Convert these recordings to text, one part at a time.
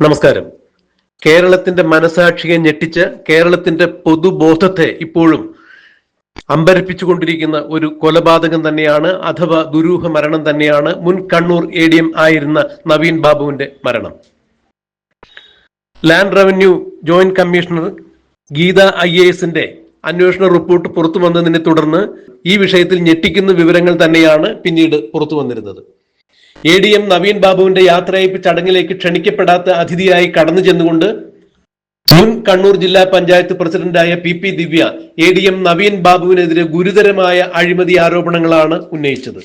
നമസ്കാരം. കേരളത്തിന്റെ മനസാക്ഷിയെ ഞെട്ടിച്ച് കേരളത്തിന്റെ പൊതുബോധത്തെ ഇപ്പോഴും അമ്പരപ്പിച്ചുകൊണ്ടിരിക്കുന്ന ഒരു കൊലപാതകം തന്നെയാണ് അഥവാ ദുരൂഹ മരണം തന്നെയാണ് മുൻ കണ്ണൂർ എ ഡി എം ആയിരുന്ന നവീൻ ബാബുവിന്റെ മരണം. Land revenue joint commissioner Geetha I A എസിന്റെ അന്വേഷണ റിപ്പോർട്ട് പുറത്തു വന്നതിനെ തുടർന്ന് ഈ വിഷയത്തിൽ ഞെട്ടിക്കുന്ന വിവരങ്ങൾ തന്നെയാണ് പിന്നീട് പുറത്തു വന്നിരുന്നത്. എ ഡി എം നവീൻ ബാബുവിന്റെ യാത്രയയപ്പ് ചടങ്ങിലേക്ക് ക്ഷണിക്കപ്പെടാത്ത അതിഥിയായി കടന്നു ചെന്നുകൊണ്ട് മുൻ കണ്ണൂർ ജില്ലാ പഞ്ചായത്ത് പ്രസിഡന്റായ P P Divya A D M Naveen ബാബുവിനെതിരെ ഗുരുതരമായ അഴിമതി ആരോപണങ്ങളാണ് ഉന്നയിച്ചത്.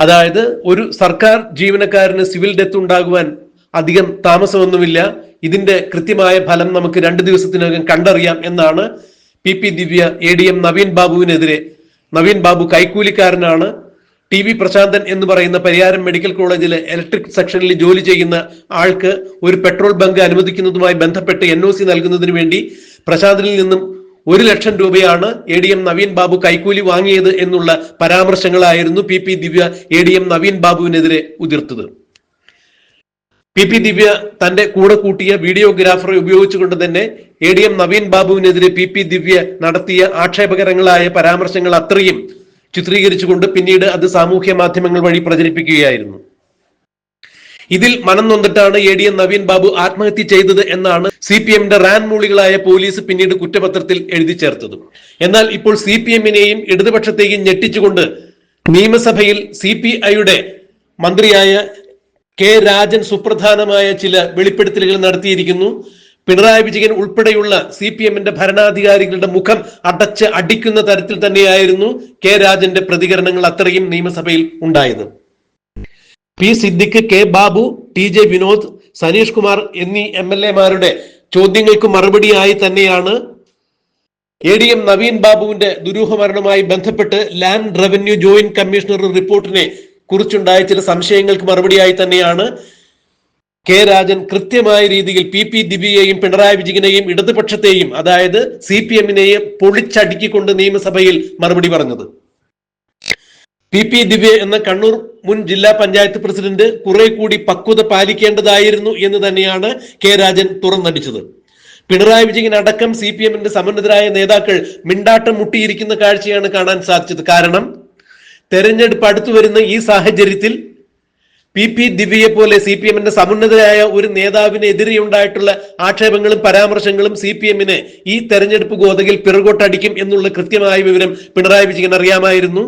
അതായത് ഒരു സർക്കാർ ജീവനക്കാരന് സിവിൽ ഡെത്ത് ഉണ്ടാകുവാൻ അധികം താമസമൊന്നുമില്ല. ഇതിന്റെ കൃത്യമായ ഫലം നമുക്ക് രണ്ട് ദിവസത്തിനകം കണ്ടറിയാം എന്നാണ് P P Divya A D M Naveen ബാബുവിനെതിരെ Naveen Babu കൈക്കൂലിക്കാരനാണ് ടി വി പ്രശാന്തൻ എന്ന് പറയുന്ന പരിയാരം മെഡിക്കൽ കോളേജിലെ ഇലക്ട്രിക് സെക്ഷനിൽ ജോലി ചെയ്യുന്ന ആൾക്ക് ഒരു പെട്രോൾ ബങ്ക് അനുവദിക്കുന്നതുമായി ബന്ധപ്പെട്ട് എൻ ഒ സി നൽകുന്നതിന് വേണ്ടി പ്രശാന്തനിൽ നിന്നും ഒരു ലക്ഷം രൂപയാണ് A D M Naveen Babu കൈക്കൂലി വാങ്ങിയത് എന്നുള്ള പരാമർശങ്ങളായിരുന്നു P P Divya A D M Naveen ബാബുവിനെതിരെ ഉതിർത്തത്. പി പി ദിവ്യ തന്റെ കൂടെ കൂട്ടിയ വീഡിയോഗ്രാഫറെ ഉപയോഗിച്ചുകൊണ്ട് തന്നെ എ ഡി എം നവീൻ ബാബുവിനെതിരെ പി പി ദിവ്യ നടത്തിയ ആക്ഷേപകരങ്ങളായ പരാമർശങ്ങൾ അത്രയും ചിത്രീകരിച്ചുകൊണ്ട് പിന്നീട് അത് സാമൂഹ്യ മാധ്യമങ്ങൾ വഴി പ്രചരിപ്പിക്കുകയായിരുന്നു. ഇതിൽ മനം നൊന്നിട്ടാണ് A D M Naveen Babu ആത്മഹത്യ ചെയ്തത് എന്നാണ് സി പി എമ്മിന്റെ റാൻ മൂളികളായ പോലീസ് പിന്നീട് കുറ്റപത്രത്തിൽ എഴുതി ചേർത്തത്. എന്നാൽ ഇപ്പോൾ സി പി എമ്മിനെയും ഇടതുപക്ഷത്തെയും ഞെട്ടിച്ചുകൊണ്ട് നിയമസഭയിൽ സി പി ഐയുടെ മന്ത്രിയായ കെ രാജൻ സുപ്രധാനമായ ചില വെളിപ്പെടുത്തലുകൾ നടത്തിയിരിക്കുന്നു. പിണറായി വിജയൻ ഉൾപ്പെടെയുള്ള സി പി എമ്മിന്റെ ഭരണാധികാരികളുടെ മുഖം അടച്ച് അടിക്കുന്ന തരത്തിൽ തന്നെയായിരുന്നു കെ രാജന്റെ പ്രതികരണങ്ങൾ അത്രയും നിയമസഭയിൽ ഉണ്ടായത്. P Siddique K Babu T J Vinod Saneesh Kumar എന്നീ എം എൽ എമാരുടെ ചോദ്യങ്ങൾക്ക് മറുപടിയായി തന്നെയാണ് എ ഡി എം നവീൻ ബാബുവിന്റെ ദുരൂഹ മരണവുമായി ബന്ധപ്പെട്ട് ലാൻഡ് റവന്യൂ ജോയിന്റ് കമ്മീഷണർ റിപ്പോർട്ടിനെ കുറിച്ചുണ്ടായ ചില സംശയങ്ങൾക്ക് മറുപടിയായി തന്നെയാണ് കെ രാജൻ കൃത്യമായ രീതിയിൽ പി പി ദിബിയെയും പിണറായി വിജയനെയും ഇടതുപക്ഷത്തെയും അതായത് സി പി എമ്മിനെയും പൊളിച്ചടുക്കിക്കൊണ്ട് നിയമസഭയിൽ മറുപടി പറഞ്ഞത്. പി പി ദിവ്യ എന്ന കണ്ണൂർ മുൻ ജില്ലാ പഞ്ചായത്ത് പ്രസിഡന്റ് കുറെ കൂടി പക്വത പാലിക്കേണ്ടതായിരുന്നു എന്ന് തന്നെയാണ് കെ രാജൻ തുറന്നടിച്ചത്. പിണറായി വിജയൻ അടക്കം സി പി എമ്മിന്റെ സമന്നതരായ നേതാക്കൾ മിണ്ടാട്ടം മുട്ടിയിരിക്കുന്ന കാഴ്ചയാണ് കാണാൻ സാധിച്ചത്. കാരണം തെരഞ്ഞെടുപ്പ് അടുത്തു വരുന്ന ഈ സാഹചര്യത്തിൽ പി പി ദിവ്യയെ പോലെ സി പി എമ്മിന്റെ സമുന്നതരായ ഒരു നേതാവിനെതിരെ ഉണ്ടായിട്ടുള്ള ആക്ഷേപങ്ങളും പരാമർശങ്ങളും സി പി എമ്മിനെ ഈ തെരഞ്ഞെടുപ്പ് ഗോതകിൽ പിറകോട്ടടിക്കും എന്നുള്ള കൃത്യമായ വിവരം പിണറായി വിജയൻ അറിയാമായിരുന്നു.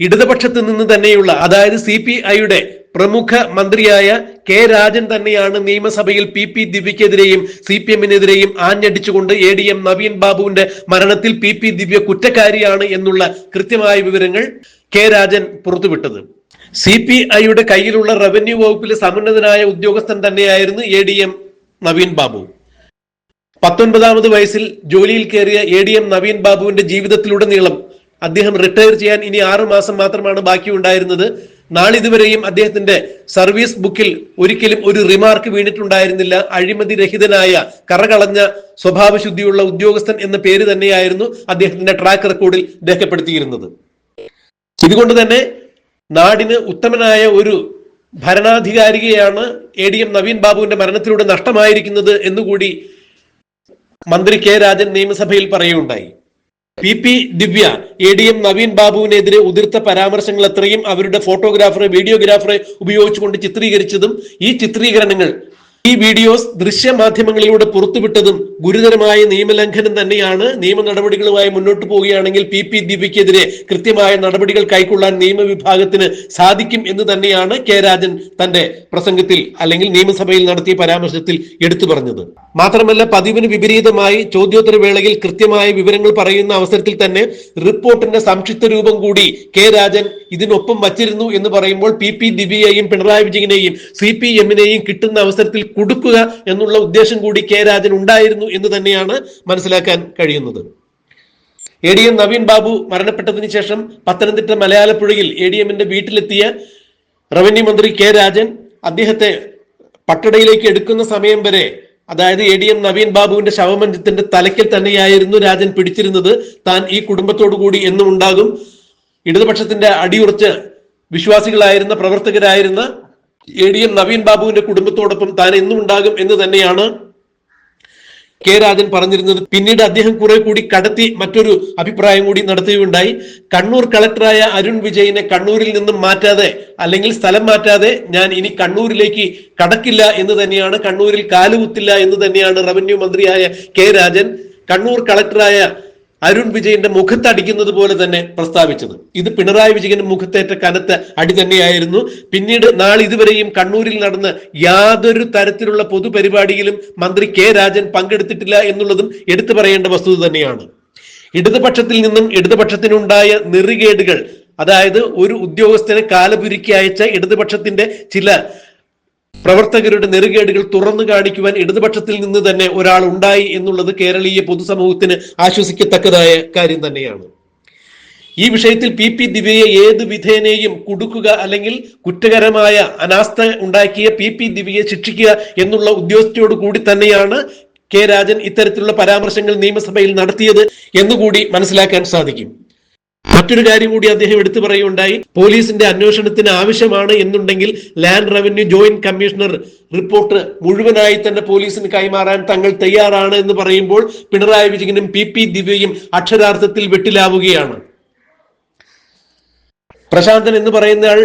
ഇടതുപക്ഷത്ത് നിന്ന് തന്നെയുള്ള അതായത് സി പി ഐയുടെ പ്രമുഖ മന്ത്രിയായ കെ രാജൻ തന്നെയാണ് നിയമസഭയിൽ പി പി ദിവ്യക്കെതിരെയും സി പി എമ്മിനെതിരെയും ആഞ്ഞടിച്ചുകൊണ്ട് എ ഡി എം നവീൻ ബാബുവിന്റെ മരണത്തിൽ പി പി ദിവ്യ കുറ്റക്കാരിയാണ് എന്നുള്ള കൃത്യമായ വിവരങ്ങൾ കെ രാജൻ പുറത്തുവിട്ടത്. സി പി ഐയുടെ കയ്യിലുള്ള റവന്യൂ വകുപ്പിലെ സമുന്നതനായ ഉദ്യോഗസ്ഥൻ തന്നെയായിരുന്നു A D M Naveen Babu. പത്തൊൻപതാമത് വയസ്സിൽ ജോലിയിൽ കയറിയ എ ഡി എം നവീൻ ബാബുവിന്റെ ജീവിതത്തിലുടനീളം അദ്ദേഹം റിട്ടയർ ചെയ്യാൻ ഇനി ആറു മാസം മാത്രമാണ് ബാക്കി ഉണ്ടായിരുന്നത് നാളിതുവരെയും അദ്ദേഹത്തിന്റെ സർവീസ് ബുക്കിൽ ഒരിക്കലും ഒരു റിമാർക്ക് വീണിട്ടുണ്ടായിരുന്നില്ല. അഴിമതി രഹിതനായ കറകളഞ്ഞ സ്വഭാവശുദ്ധിയുള്ള ഉദ്യോഗസ്ഥൻ എന്ന പേര് തന്നെയായിരുന്നു അദ്ദേഹത്തിന്റെ ട്രാക്ക് റെക്കോർഡിൽ രേഖപ്പെടുത്തിയിരുന്നത്. ഇതുകൊണ്ട് തന്നെ നാടിന് ഉത്തമനായ ഒരു ഭരണാധികാരികയാണ് എ ഡി എം നവീൻ ബാബുവിന്റെ മരണത്തിലൂടെ നഷ്ടമായിരിക്കുന്നത് എന്നുകൂടി മന്ത്രി കെ രാജൻ നിയമസഭയിൽ പറയുകയുണ്ടായി. P P Divya A D M Naveen ബാബുവിനെതിരെ ഉതിർത്ത പരാമർശങ്ങൾ അത്രയും അവരുടെ ഫോട്ടോഗ്രാഫറെ വീഡിയോഗ്രാഫറെ ഉപയോഗിച്ചുകൊണ്ട് ചിത്രീകരിച്ചതും ഈ ചിത്രീകരണങ്ങൾ ഈ വീഡിയോസ് ദൃശ്യമാധ്യമങ്ങളിലൂടെ പുറത്തുവിട്ടതും ഗുരുതരമായ നിയമലംഘനം തന്നെയാണ് നിയമ നടപടികളുമായി മുന്നോട്ട് പോവുകയാണെങ്കിൽ പി പി ദിവ്യക്കെതിരെ കൃത്യമായ നടപടികൾ കൈക്കൊള്ളാൻ നിയമവിഭാഗത്തിന് സാധിക്കും എന്ന് തന്നെയാണ് കെ രാജൻ തന്റെ പ്രസംഗത്തിൽ അല്ലെങ്കിൽ നിയമസഭയിൽ നടത്തിയ പരാമർശത്തിൽ എടുത്തു പറഞ്ഞത്. മാത്രമല്ല പതിവിന് വിപരീതമായി ചോദ്യോത്തര വേളയിൽ കൃത്യമായ വിവരങ്ങൾ പറയുന്ന അവസരത്തിൽ തന്നെ റിപ്പോർട്ടിന്റെ സംക്ഷിപ്ത രൂപം കൂടി കെ രാജൻ ഇതിനൊപ്പം വച്ചിരുന്നു എന്ന് പറയുമ്പോൾ പി പി ദിവ്യയെയും പിണറായി വിജയനെയും സി പി എമ്മിനെയും കിട്ടുന്ന അവസരത്തിൽ കൊടുക്കുക എന്നുള്ള ഉദ്ദേശം കൂടി കെ രാജൻ ഉണ്ടായിരുന്നു എന്ന് തന്നെയാണ് മനസ്സിലാക്കാൻ കഴിയുന്നത്. A D M Naveen Babu മരണപ്പെട്ടതിന് ശേഷം പത്തനംതിട്ട മലയാളപ്പുഴയിൽ എ ഡി എമ്മിന്റെ വീട്ടിലെത്തിയ റവന്യൂ മന്ത്രി കെ രാജൻ അദ്ദേഹത്തെ പട്ടടയിലേക്ക് എടുക്കുന്ന സമയം വരെ അതായത് എ ഡി എം നവീൻ ബാബുവിന്റെ ശവമഞ്ചത്തിന്റെ തലയ്ക്കൽ തന്നെയായിരുന്നു രാജൻ പിടിച്ചിരുന്നത്. താൻ ഈ കുടുംബത്തോടു കൂടി എന്നും ഉണ്ടാകും. ഇടതുപക്ഷത്തിന്റെ അടിയുറച്ച് വിശ്വാസികളായിരുന്ന പ്രവർത്തകരായിരുന്ന എ ഡി എം നവീൻ ബാബുവിന്റെ കുടുംബത്തോടൊപ്പം താൻ എന്നും ഉണ്ടാകും എന്ന് തന്നെയാണ് കെ രാജൻ പറഞ്ഞിരുന്നത്. പിന്നീട് അദ്ദേഹം കുറെ കൂടി കടത്തി മറ്റൊരു അഭിപ്രായം കൂടി നടത്തുകയുണ്ടായി. കണ്ണൂർ കളക്ടറായ അരുൺ വിജയിനെ കണ്ണൂരിൽ നിന്നും മാറ്റാതെ അല്ലെങ്കിൽ സ്ഥലം മാറ്റാതെ ഞാൻ ഇനി കണ്ണൂരിലേക്ക് കടക്കില്ല എന്ന് തന്നെയാണ് കണ്ണൂരിൽ കാലുകുത്തില്ല എന്ന് തന്നെയാണ് റവന്യൂ മന്ത്രിയായ കെ രാജൻ. കണ്ണൂർ കളക്ടറായ അരുൺ വിജയന്റെ മുഖത്തടിക്കുന്നത് പോലെ തന്നെ പ്രസ്താവിച്ചത്. ഇത് പിണറായി വിജയന്റെ മുഖത്തേറ്റ കനത്ത അടി തന്നെയായിരുന്നു. പിന്നീട് നാളെ ഇതുവരെയും കണ്ണൂരിൽ നടന്ന യാതൊരു തരത്തിലുള്ള പൊതുപരിപാടിയിലും മന്ത്രി കെ രാജൻ പങ്കെടുത്തിട്ടില്ല എന്നുള്ളതും എടുത്തു പറയേണ്ട വസ്തുത തന്നെയാണ്. ഇടതുപക്ഷത്തിൽ നിന്നും ഇടതുപക്ഷത്തിനുണ്ടായ നെറികേടുകൾ അതായത് ഒരു ഉദ്യോഗസ്ഥനെ കാലപുരുക്കി അയച്ച ഇടതുപക്ഷത്തിന്റെ ചില പ്രവർത്തകരുടെ നെറുകേടുകൾ തുറന്നു കാണിക്കുവാൻ ഇടതുപക്ഷത്തിൽ നിന്ന് തന്നെ ഒരാൾ ഉണ്ടായി എന്നുള്ളത് കേരളീയ പൊതുസമൂഹത്തിന് ആശ്വസിക്കത്തക്കതായ കാര്യം തന്നെയാണ്. ഈ വിഷയത്തിൽ പി പി ദിവ്യയെ ഏത് വിധേനയും കുടുക്കുക അല്ലെങ്കിൽ കുറ്റകരമായ അനാസ്ഥ ഉണ്ടാക്കിയ പി പി ദിവ്യയെ ശിക്ഷിക്കുക എന്നുള്ള ഉദ്യോഗസ്ഥയോട് കൂടി തന്നെയാണ് കെ രാജൻ ഇത്തരത്തിലുള്ള പരാമർശങ്ങൾ നിയമസഭയിൽ നടത്തിയത് എന്നുകൂടി മനസ്സിലാക്കാൻ സാധിക്കും. മറ്റൊരു കാര്യം കൂടി അദ്ദേഹം എടുത്തു പറയുകയുണ്ടായി. പോലീസിന്റെ അന്വേഷണത്തിന് ആവശ്യമാണ് എന്നുണ്ടെങ്കിൽ land revenue joint commissioner report മുഴുവനായി തന്നെ പോലീസിന് കൈമാറാൻ തങ്ങൾ തയ്യാറാണ് എന്ന് പറയുമ്പോൾ പിണറായി വിജയനും പി പി ദിവ്യയും അക്ഷരാർത്ഥത്തിൽ വെട്ടിലാവുകയാണ്. പ്രശാന്തൻ എന്ന് പറയുന്നയാൾ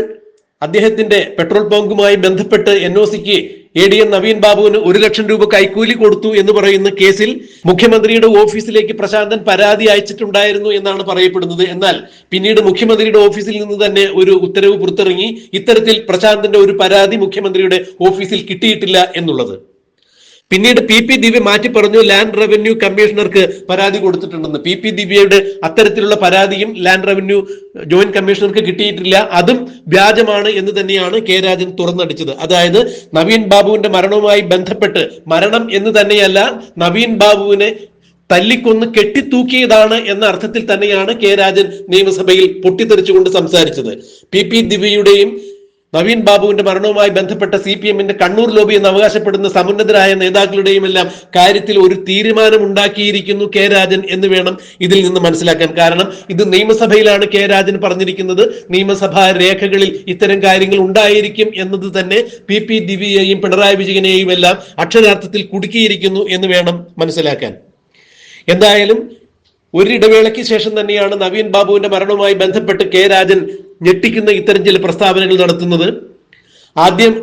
അദ്ദേഹത്തിന്റെ പെട്രോൾ പമ്പുമായി ബന്ധപ്പെട്ട് എൻ ഒ സിക്ക് എ ഡി എം നവീൻ ബാബുവിന് ഒരു ലക്ഷം രൂപ കൈക്കൂലി കൊടുത്തു എന്ന് പറയുന്ന കേസിൽ മുഖ്യമന്ത്രിയുടെ ഓഫീസിലേക്ക് പ്രശാന്തൻ പരാതി അയച്ചിട്ടുണ്ടായിരുന്നു എന്നാണ് പറയപ്പെടുന്നത്. എന്നാൽ പിന്നീട് മുഖ്യമന്ത്രിയുടെ ഓഫീസിൽ നിന്ന് തന്നെ ഒരു ഉത്തരവ് പുറത്തിറങ്ങി. ഇത്തരത്തിൽ പ്രശാന്തന്റെ ഒരു പരാതി മുഖ്യമന്ത്രിയുടെ ഓഫീസിൽ കിട്ടിയിട്ടില്ല എന്നുള്ളത്. പിന്നീട് പി പി ദിവ്യ മാറ്റി പറഞ്ഞു ലാൻഡ് റവന്യൂ കമ്മീഷണർക്ക് പരാതി കൊടുത്തിട്ടുണ്ടെന്ന്. പി പി ദിവ്യയുടെ അത്തരത്തിലുള്ള പരാതിയും ലാൻഡ് റവന്യൂ ജോയിന്റ് കമ്മീഷണർക്ക് കിട്ടിയിട്ടില്ല. അതും വ്യാജമാണ് എന്ന് തന്നെയാണ് കെ രാജൻ തുറന്നടിച്ചത്. അതായത് നവീൻ ബാബുവിന്റെ മരണവുമായി ബന്ധപ്പെട്ട് മരണം എന്ന് തന്നെയല്ല നവീൻ ബാബുവിനെ തല്ലിക്കൊന്ന് കെട്ടിത്തൂക്കിയതാണ് എന്ന അർത്ഥത്തിൽ തന്നെയാണ് കെ രാജൻ നിയമസഭയിൽ പൊട്ടിത്തെറിച്ചുകൊണ്ട് സംസാരിച്ചത്. പി പി ദിവ്യയുടെയും നവീൻ ബാബുവിന്റെ മരണവുമായി ബന്ധപ്പെട്ട സി പി എമ്മിന്റെ കണ്ണൂർ ലോബി എന്ന് അവകാശപ്പെടുന്ന സമുന്നതരായ നേതാക്കളുടെയും എല്ലാം കാര്യത്തിൽ ഒരു തീരുമാനം ഉണ്ടാക്കിയിരിക്കുന്നു കെ രാജൻ എന്ന് വേണം ഇതിൽ നിന്ന് മനസ്സിലാക്കാൻ. കാരണം ഇത് നിയമസഭയിലാണ് കെ രാജൻ പറഞ്ഞിരിക്കുന്നത്. നിയമസഭാ രേഖകളിൽ ഇത്തരം കാര്യങ്ങൾ ഉണ്ടായിരിക്കും എന്നത് തന്നെ പി പി ദിവ്യയെയും പിണറായി വിജയനെയും എല്ലാം അക്ഷരാർത്ഥത്തിൽ കുടുക്കിയിരിക്കുന്നു എന്ന് വേണം മനസ്സിലാക്കാൻ. എന്തായാലും ഒരിടവേളയ്ക്ക് ശേഷം തന്നെയാണ് നവീൻ ബാബുവിന്റെ മരണവുമായി ബന്ധപ്പെട്ട് കെ രാജൻ ഞെട്ടിക്കുന്ന ഇത്തരം ചില പ്രസ്താവനകൾ നടത്തുന്നത്. ആദ്യം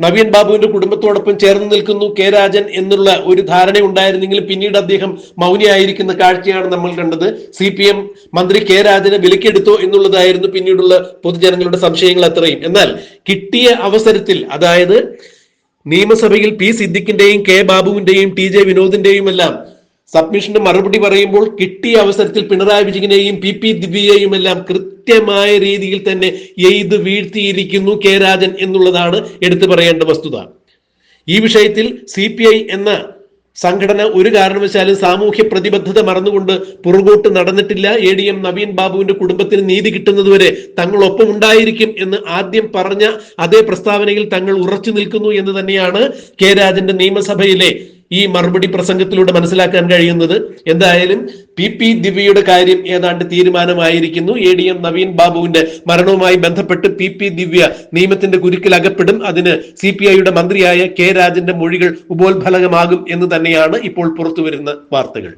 നവീൻ ബാബുവിന്റെ കുടുംബത്തോടൊപ്പം ചേർന്ന് നിൽക്കുന്നു കെ രാജൻ എന്നുള്ള ഒരു ധാരണ ഉണ്ടായിരുന്നെങ്കിലും പിന്നീട് അദ്ദേഹം മൗനിയായിരിക്കുന്ന കാഴ്ചയാണ് നമ്മൾ കണ്ടത്. സി പി എം മന്ത്രി കെ രാജനെ വിലക്കെടുത്തോ എന്നുള്ളതായിരുന്നു പിന്നീടുള്ള പൊതുജനങ്ങളുടെ സംശയങ്ങൾ അത്രയും. എന്നാൽ കിട്ടിയ അവസരത്തിൽ അതായത് നിയമസഭയിൽ പി സിദ്ദിഖിന്റെയും കെ ബാബുവിന്റെയും ടി ജെ വിനോദിന്റെയും എല്ലാം സബ്മിഷന് മറുപടി പറയുമ്പോൾ കിട്ടിയ അവസരത്തിൽ പിണറായി വിജയനെയും പി പി ദിവ്യയെയും എല്ലാം കൃത്യമായ രീതിയിൽ തന്നെ എയ്ത് വീഴ്ത്തിയിരിക്കുന്നു കെ രാജൻ എന്നുള്ളതാണ് എടുത്തു പറയേണ്ട വസ്തുത. ഈ വിഷയത്തിൽ സി എന്ന സംഘടന ഒരു കാരണവശാലും സാമൂഹ്യ പ്രതിബദ്ധത മറന്നുകൊണ്ട് പുറകോട്ട് നടന്നിട്ടില്ല. എ ഡി എം നവീൻ ബാബുവിന്റെ കുടുംബത്തിന് നീതി കിട്ടുന്നതുവരെ തങ്ങൾ ഒപ്പം ഉണ്ടായിരിക്കും എന്ന് ആദ്യം പറഞ്ഞ അതേ പ്രസ്താവനയിൽ തങ്ങൾ ഉറച്ചു നിൽക്കുന്നു എന്ന് തന്നെയാണ് കെ രാജന്റെ നിയമസഭയിലെ ഈ മറുപടി പ്രസംഗത്തിലൂടെ മനസ്സിലാക്കാൻ കഴിയുന്നത് എന്തായാലും പി പി ദിവ്യയുടെ കാര്യം ഏതാണ്ട് തീരുമാനമായിരിക്കുന്നു. എ ഡി എം നവീൻ ബാബുവിന്റെ മരണവുമായി ബന്ധപ്പെട്ട് പി പി ദിവ്യ നിയമത്തിന്റെ കുരുക്കിൽ അകപ്പെടും. അതിന് സി പി ഐയുടെ മന്ത്രിയായ കെ രാജന്റെ മൊഴികൾ ഉപോത്ഫലകമാകും എന്ന് തന്നെയാണ് ഇപ്പോൾ പുറത്തുവരുന്ന വാർത്തകൾ.